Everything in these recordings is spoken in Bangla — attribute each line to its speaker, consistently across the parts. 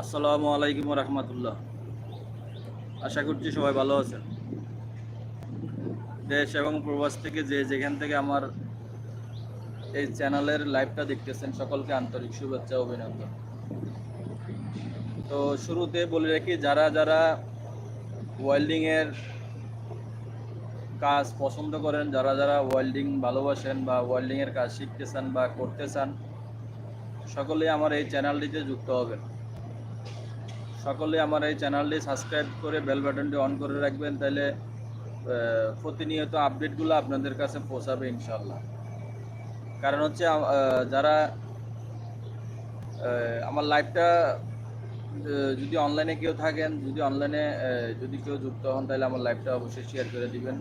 Speaker 1: আসসালামু আলাইকুম রহমতুল্লাহ। আশা করছি সবাই ভালো আছেন। দেশ এবং প্রবাস থেকে যে যেখান থেকে আমার এই চ্যানেলের লাইভটা দেখতেছেন, সকলকে আন্তরিক শুভেচ্ছা, অভিনন্দন। তো শুরুতে বলে রাখি, যারা যারা ওয়েল্ডিংয়ের কাজ পছন্দ করেন, যারা যারা ওয়েল্ডিং ভালোবাসেন বা ওয়েল্ডিংয়ের কাজ শিখতে চান বা করতে চান, সকলেই আমার এই চ্যানেলটিতে যুক্ত হবেন। সকলে আমার এই চ্যানেলটি সাবস্ক্রাইব করে বেল বাটনটি অন করে রাখবেন, তাহলে প্রতিনিয়ত আপডেটগুলো আপনাদের কাছে পৌঁছাবে ইনশাল্লাহ কারণ হচ্ছে যারা আমার লাইভটা যদি অনলাইনে কেউ থাকেন, যদি অনলাইনে যদি কেউ যুক্ত হন, তাহলে আমার লাইভটা অবশ্যই শেয়ার করে দিবেন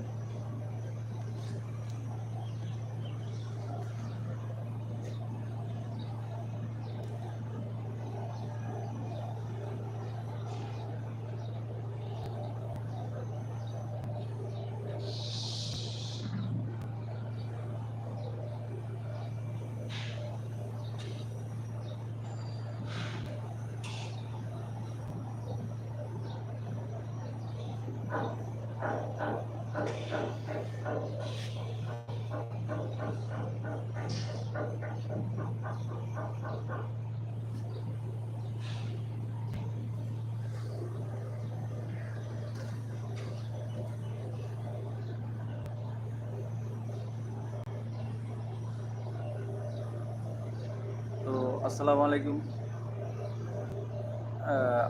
Speaker 1: তো আসসালামু আলাইকুম।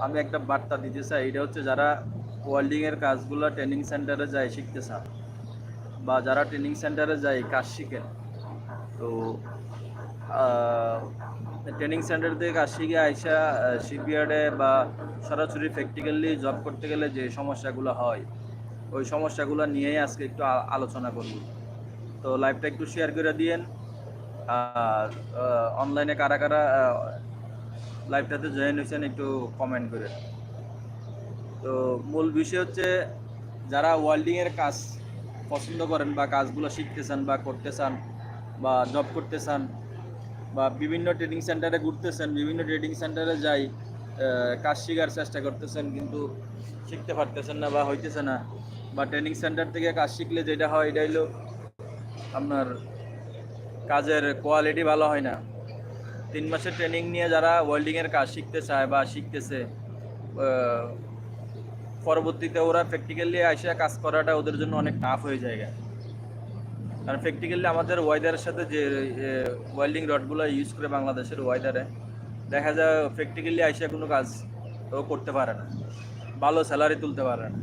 Speaker 1: আমি একটা বার্তা দিতে চাই, এটা হচ্ছে যারা ওয়েল্ডিংয়ের কাজগুলো ট্রেনিং সেন্টারে যায় শিখতে চান বা যারা ট্রেনিং সেন্টারে যায় কাজ শিখেন, তো ট্রেনিং সেন্টার থেকে কাজ শিখে আইসা শিপইয়ার্ডে বা সরাসরি প্র্যাকটিক্যালি জব করতে গেলে যে সমস্যাগুলো হয়, ওই সমস্যাগুলো নিয়েই আজকে একটু আলোচনা করব। তো লাইভটা একটু শেয়ার করে দিয়েন। আর অনলাইনে কারা কারা লাইভটাতে জয়েন হয়েছেন একটু কমেন্ট করে। তো মূল বিষয় হচ্ছে, যারা ওয়েল্ডিংয়ের কাজ পছন্দ করেন বা কাজগুলো শিখতে চান বা করতে চান বা জব করতে চান বা বিভিন্ন ট্রেনিং সেন্টারে ঘুরতেছেন বিভিন্ন ট্রেনিং সেন্টারে যাই কাজ শেখার চেষ্টা করতেছেন কিন্তু শিখতে পারতেছেন না বা হইতেছে না, বা ট্রেনিং সেন্টার থেকে কাজ শিখলে যেটা হয়, এটা হলো আপনার কাজের কোয়ালিটি ভালো হয় না। তিন মাসের ট্রেনিং নিয়ে যারা ওয়েল্ডিংয়ের কাজ শিখতে চায় বা শিখতেছে পরবর্তীতে ওরা প্র্যাকটিক্যালি এসে কাজ করাটা ওদের জন্য অনেক টাফ হয়ে যায় কারণ প্র্যাকটিক্যালি আমাদের ওয়েদারের সাথে যে ওয়েল্ডিং রডগুলো ইউজ করে বাংলাদেশের ওয়েদারে দেখা যায় প্র্যাকটিক্যালি এসে কোনো কাজ ও করতে পারে না, ভালো স্যালারি তুলতে পারে না।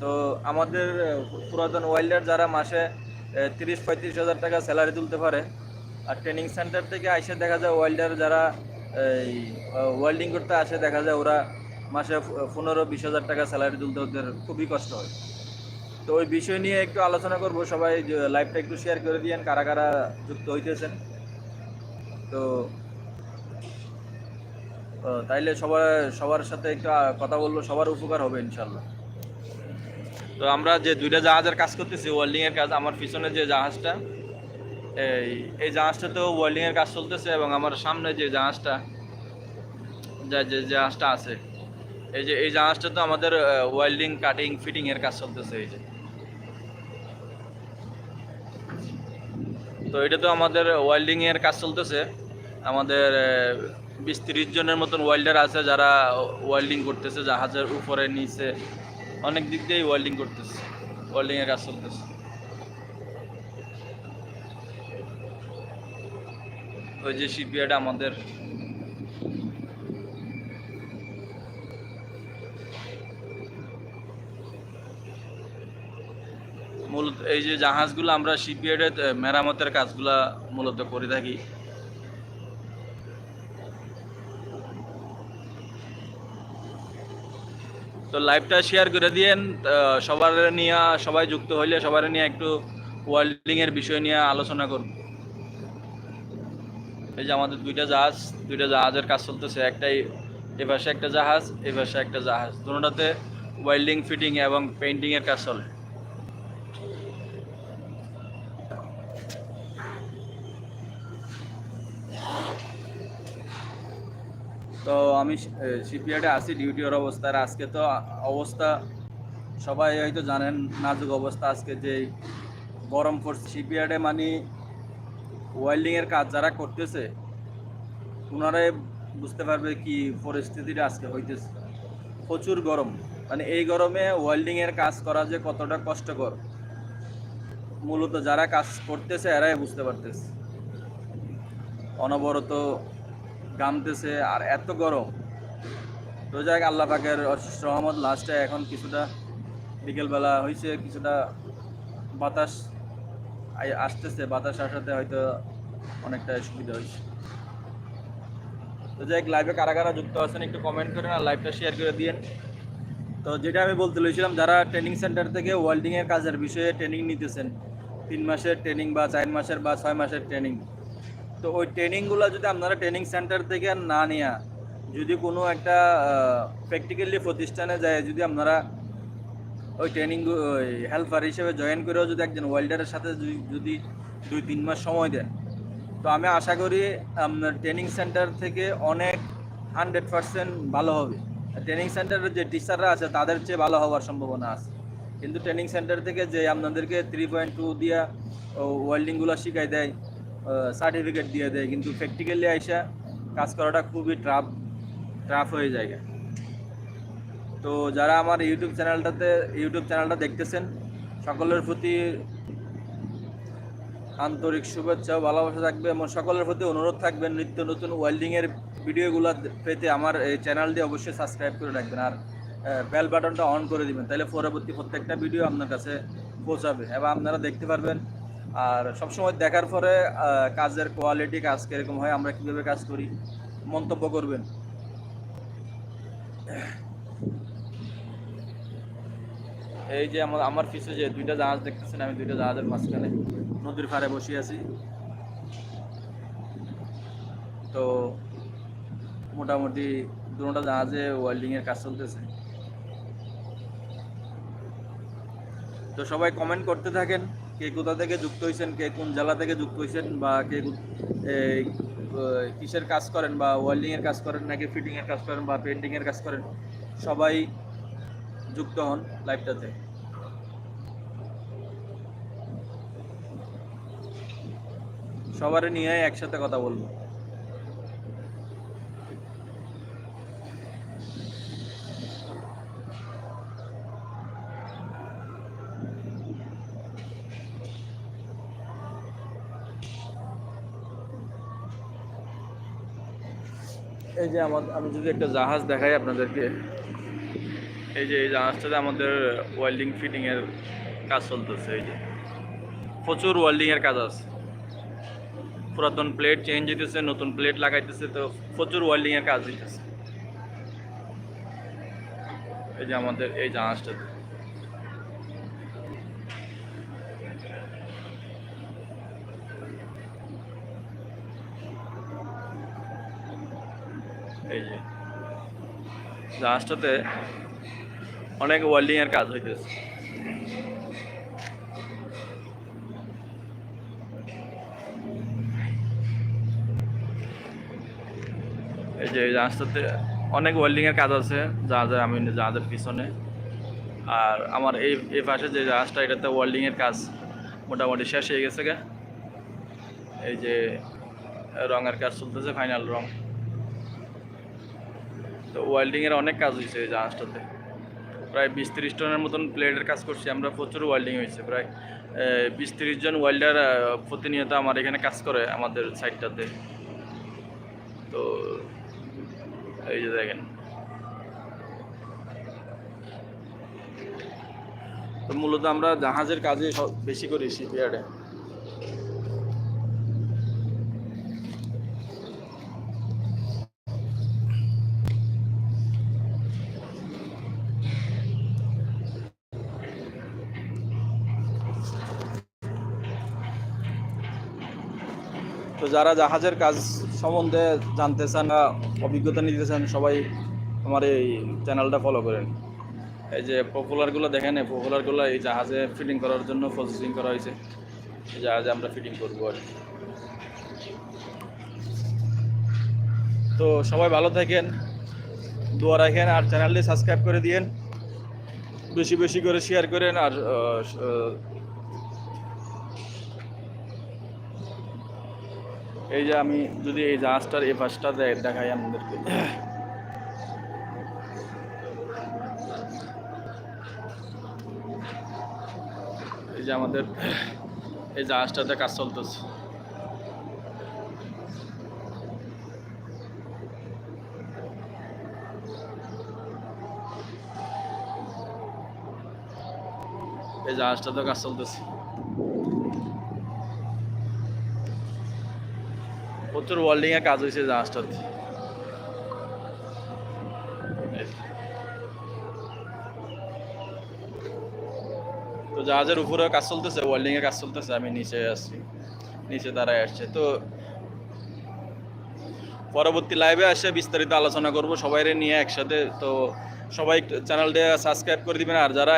Speaker 1: তো আমাদের পুরাতন ওয়েল্ডার যারা মাসে তিরিশ পঁয়ত্রিশ হাজার টাকা স্যালারি তুলতে পারে। আর ট্রেনিং সেন্টার থেকে আসে দেখা যায় ওয়েল্ডার যারা, এই ওয়েল্ডিং করতে আসে, দেখা যায় ওরা মাসে পনেরো বিশ হাজার টাকা স্যালারি তুলতে ওদের খুবই কষ্ট হয়। তো ওই বিষয় নিয়ে একটু আলোচনা করব, সবাই লাইভটা একটু শেয়ার করে দিয়েন, কারা কারা যুক্ত হইতেছেন। তো তাইলে সবার সবার সাথে একটু কথা বলব, সবার উপকার হবে ইনশাল্লাহ। তো আমরা যে দুইটা জাহাজের কাজ করতেছি ওয়েল্ডিং এর কাজ, আমার পিছনে যে জাহাজটা, এই এই জাহাজটাতেও ওয়েল্ডিং এর কাজ চলতেছে এবং আমার সামনে যে জাহাজটা, যা, যে জাহাজটা আছে, এই যে, এই জাহাজটা তো আমাদের ওয়েল্ডিং কাটিং ফিটিং এর কাজ চলতেছে, এই যে। তো এটা তো আমাদের ওয়েল্ডিং এর কাজ চলতেছে। আমাদের বিশ তিরিশ জনের মতন ওয়েল্ডার আছে যারা ওয়েল্ডিং করতেছে জাহাজের উপরে, নিচে অনেক দিক দিয়েই ওয়েল্ডিং করতেছে ওয়েল্ডিং এর কাজ চলতেছে। ওই যে শিপইয়ার্ড আমাদের। মূলত এই যে জাহাজগুলো আমরা শিপইয়ার্ডে মেরামতের কাজগুলা মূলত করে থাকি। তো লাইভটা শেয়ার করে দিয়েন সবার নিয়ে, সবাই যুক্ত হইলে সবার নিয়ে একটু ওয়েল্ডিং এর বিষয় নিয়ে আলোচনা করব। এই যে আমাদের দুইটা জাহাজ, দুইটা জাহাজের কাজ চলতেছে, একটাই এ ভাষা একটা জাহাজ, এ পাশে একটা জাহাজ। দুটোটাতে ওয়েল্ডিং ফিটিং এবং পেইন্টিং এর কাজ চলে। তো আমি শিপইয়ার্ডে আছি, ডিউটির অবস্থায় আর আজকে তো অবস্থা, সবাই হয়তো জানেন, নাজুক অবস্থা আজকে যে গরম পড়ছে। শিপইয়ার্ডে মানে ওয়েল্ডিংয়ের কাজ যারা করতেছে ওনারাই বুঝতে পারবে কি পরিস্থিতিটা আজকে হইতেছে। প্রচুর গরম। মানে এই গরমে ওয়েল্ডিংয়ের কাজ করা যে কতটা কষ্টকর, মূলত যারা কাজ করতেছে, এরাই বুঝতে পারতেছে। অনবরত ঘামতেছে আর এত গরম। তো যাক, আল্লাহ পাকের অশিস রহমত, লাস্টে এখন কিছুটা বিকেলবেলা হয়েছে কিছুটা বাতাস আসতেছে। বাতাস আসাতে হয়তো অনেকটা সুবিধা হয়েছে তো যাই লাইভে কারা কারা যুক্ত আছেন একটু কমেন্ট করেন আর লাইভটা শেয়ার করে দিয়েন। তো যেটা আমি বলতে লইছিলাম, যারা ট্রেনিং সেন্টার থেকে ওয়েল্ডিংয়ের কাজের বিষয়ে ট্রেনিং নিতেছেন, তিন মাসের ট্রেনিং বা চার মাসের বা ছয় মাসের ট্রেনিং তো ওই ট্রেনিংগুলো যদি আপনারা ট্রেনিং সেন্টার থেকে না নেয়া যদি কোনো একটা প্র্যাকটিক্যালি প্রতিষ্ঠানে যায়, যদি আপনারা ওই ট্রেনিং ওই হেল্পার হিসেবে জয়েন করেও যদি একজন ওয়েল্ডারের সাথে যদি- যদি দুই তিন মাস সময় দেন, তো আমি আশা করি আপনার ট্রেনিং সেন্টার থেকে অনেক হান্ড্রেড পার্সেন্ট ভালো হবে। ট্রেনিং সেন্টারের যে টিচাররা আছে, তাদের চেয়ে ভালো হওয়ার সম্ভাবনা আছে। কিন্তু ট্রেনিং সেন্টার থেকে যে আপনাদেরকে থ্রি পয়েন্ট টু দিয়া ওয়েল্ডিংগুলো শিখাই দেয় সার্টিফিকেট দিয়ে দেয়, কিন্তু প্র্যাকটিক্যালি আইসা কাজ করাটা খুবই ট্রাফ ট্রাফ হয়ে যায়। তো যারা আমার ইউটিউব চ্যানেলটাতে ইউটিউব চ্যানেলটা দেখতেছেন, সকলের প্রতি আন্তরিক শুভেচ্ছা ভালোবাসা থাকবে এবং সকলের প্রতি অনুরোধ থাকবে নিত্য নতুন ওয়েল্ডিংয়ের ভিডিওগুলো পেতে আমার এই চ্যানেলটি অবশ্যই সাবস্ক্রাইব করে রাখবেন আর বেল বাটনটা অন করে দিবেন, তাহলে পরবর্তী প্রত্যেকটা ভিডিও আপনার কাছে পৌঁছাবে। এবং আপনারা দেখতে পারবেন আর সবসময় দেখার পরে কাজের কোয়ালিটি কাজ কীরকম হয়, আমরা কীভাবে কাজ করি, মন্তব্য করবেন। এই যে আমার আমার পিছে যে দুইটা জাহাজ দেখতেছেন, আমি দুইটা জাহাজের মাঝখানে নদীর পাড়ে বসে আছি। তো মোটামুটি দুটা জাহাজে ওয়েল্ডিং এর কাজ চলতেছে। তো সবাই কমেন্ট করতে থাকেন, কে কোথা থেকে যুক্ত হয়েছেন কে কোন জেলা থেকে যুক্ত হয়েছেন বা কে কিসের কাজ করেন, বা ওয়েল্ডিং এর কাজ করেন, নাকি ফিটিংয়ের কাজ করেন, বা পেন্টিংয়ের কাজ করেন, সবাই যুক্ত হন লাইভটাতে সবার নিয়ে একসাথে কথা বলব। এই যে আমার আমি যদি একটা জাহাজ দেখাই আপনাদেরকে। এই যে এই জাহাজটাতে আমাদের ওয়েল্ডিং ফিটিং এর কাজ চলতেছে, এই যে। প্রচুর ওয়েল্ডিং এর কাজ আছে। পুরাতন প্লেট চেঞ্জ হইতেছে, নতুন প্লেট লাগাইতেছে, তো প্রচুর ওয়েল্ডিং এর কাজ হইতেছে। এই যে আমাদের এই জাহাজটাতে। এই যে। জাহাজটাতে অনেক ওয়েল্ডিং এর কাজ হইতেছে। এই যে জাহাজটাতে অনেক ওয়েল্ডিং এর কাজ আছে জাহাজের আমি জাহাজের পিছনে। আর আমার এই এই পাশে যে জাহাজটা এটাতে ওয়েল্ডিং এর কাজ মোটামুটি শেষ হয়ে গেছে গে। এই যে রঙের কাজ চলতেছে ফাইনাল রং। তো ওয়েল্ডিং এর অনেক কাজ হয়েছে এই জাহাজটাতে। প্রায় বিশ তিরিশ টনের মতন প্লেটের কাজ করছি, আমরা প্রচুর ওয়েল্ডিং হয়েছে প্রায় বিশ তিরিশ জন ওয়েল্ডার প্রতিনিয়ত আমার এখানে কাজ করে আমাদের সাইডটাতে তো, এই যে দেখেন। তো মূলত আমরা জাহাজের কাজে বেশি করি শিপইয়ার্ডে তো যারা জাহাজের কাজ সম্বন্ধে জানতে চান অভিজ্ঞতা নিতে চান, সবাই আমার এই চ্যানেলটা ফলো করেন। এই যে পপুলারগুলো দেখেন, এই পপুলারগুলো এই জাহাজে ফিটিং করার জন্য প্রসেসিং করা হয়েছে। এই জাহাজে আমরা ফিটিং করব আর। তো সবাই ভালো থাকেন, দোয়া রাখেন, আর চ্যানেলটি সাবস্ক্রাইব করে দিয়েন। বেশি বেশি করে শেয়ার করেন, আর এই যে আমি যদি এই জাহাজটার এই পাশটা দেখাই আমাদেরকে এই যে আমাদের এই জাহাজটাতে কাজ চলতেছে। এই জাহাজটাতে কাজ চলতেছে। প্রচুর ওয়েল্ডিং এ কাজ হয়েছে জাহাজটাতে তো জাহাজের উপরে কাজ চলতেছে ওয়েল্ডিং এ কাজ চলতেছে, আমি নিচে আসছি নিচে দাঁড়ায় আসছে। তো পরবর্তী লাইভে আসে বিস্তারিত আলোচনা করব, সবাইরে নিয়ে একসাথে। তো সবাই চ্যানেলটা সাবস্ক্রাইব করে দিবেন, আর যারা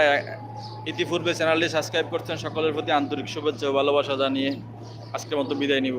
Speaker 1: ইতিপূর্বে চ্যানেলটি সাবস্ক্রাইব করছেন, সকলের প্রতি আন্তরিক শুভেচ্ছা ভালোবাসা জানিয়ে আজকের মতো বিদায় নিব।